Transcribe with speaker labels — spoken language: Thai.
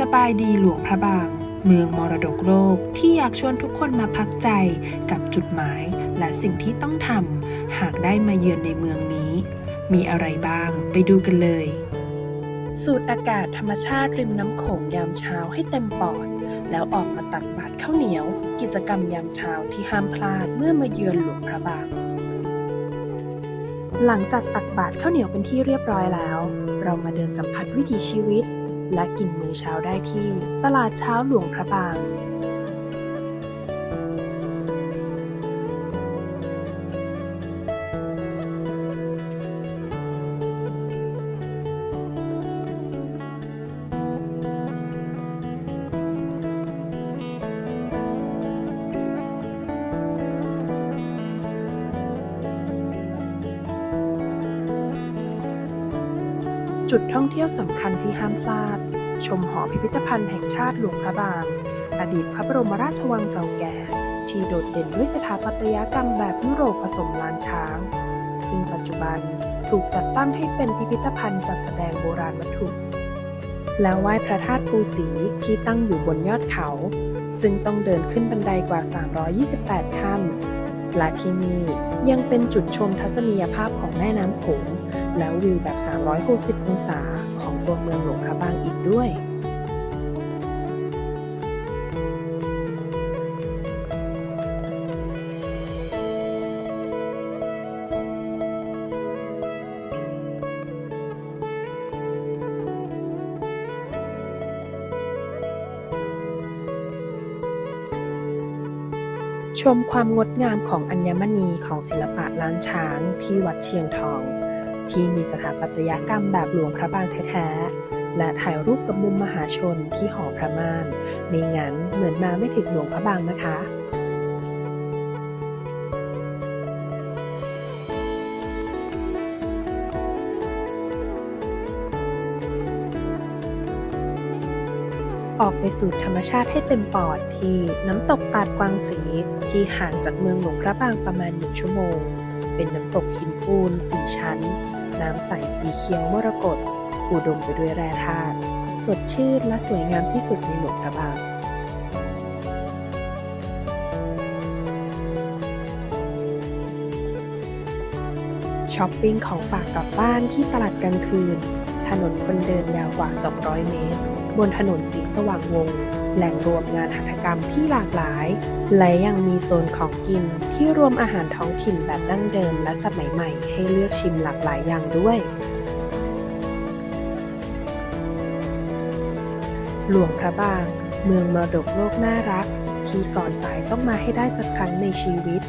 Speaker 1: สบายดีหลวงพระบาง เมืองมรดกโลกที่อยากชวนทุกคนมาพักใจกับจุดหมายและสิ่งที่ต้องทำหากได้มาเยือนในเมืองนี้ มีอะไรบ้างไปดูกันเลย สูดอากาศธรรมชาติริมน้ำโขงยามเช้าให้เต็มปอด แล้วออกมาตักบาตรข้าวเหนียว กิจกรรมยามเช้าที่ห้ามพลาดเมื่อมาเยือนหลวงพระบางหลังจากตักบาตรข้าวเหนียวเป็นที่เรียบร้อยแล้ว เรามาเดินสัมผัสวิถีชีวิต และกินมื้อเช้าได้ที่ ตลาดเช้าหลวงพระบาง จุดท่องเที่ยวสำคัญที่ห้ามพลาด ชมหอพิพิธภัณฑ์แห่งชาติหลวงพระบาง อดีตพระบรมราชวังเก่าแก่ ที่โดดเด่นด้วยสถาปัตยกรรมแบบยุโรปผสมลานช้าง ซึ่งปัจจุบันถูกจัดตั้งให้เป็นพิพิธภัณฑ์จัดแสดงโบราณวัตถุแล้วไหว้พระธาตุปูสีที่ตั้งอยู่บนยอดเขา ซึ่งต้องเดินขึ้นบันไดกว่า 328 ขั้นและที่นี่ยังเป็นจุดชมทัศนียภาพของแม่น้ำโขง แล้ววิวแบบ 360 องศาของตัวเมืองหลวงพระบางอีกด้วย ชมความงดงามของอัญมณีของศิลปะล้านช้างที่วัดเชียงทอง ที่มีสถาปัตยกรรมแบบหลวงพระบางแท้ๆ และถ่ายรูปกับมุมมหาชนที่หอพระม่านไม่งั้นเหมือนมาไม่ถึงหลวงพระบางนะคะออกไปสู่ธรรมชาติให้เต็มปอดที่น้ำตกตาดกวางสีที่ห่างจากเมืองหลวงพระบางประมาณหนึ่งชั่วโมง เป็นน้ำตกหินปูนสี่ชั้น น้ำใสสีเขียวมรกตอุดมไปด้วยแร่ธาตุสดชื่นและสวยงามที่สุดในหลวงพระบางช้อปปิ้งของฝากกลับบ้านที่ตลาดกลางคืน ถนนคนเดินยาวกว่า 200 เมตร บนถนนสีสว่างวง แหล่งรวมงานหัตถกรรมที่หลากหลาย และยังมีโซนของกินที่รวมอาหารท้องถิ่นแบบดั้งเดิมและสมัยใหม่ให้เลือกชิมหลากหลายอย่างด้วย หลวงพระบาง เมืองมรดกโลกน่ารัก ที่ก่อนตายต้องมาให้ได้สักครั้งในชีวิต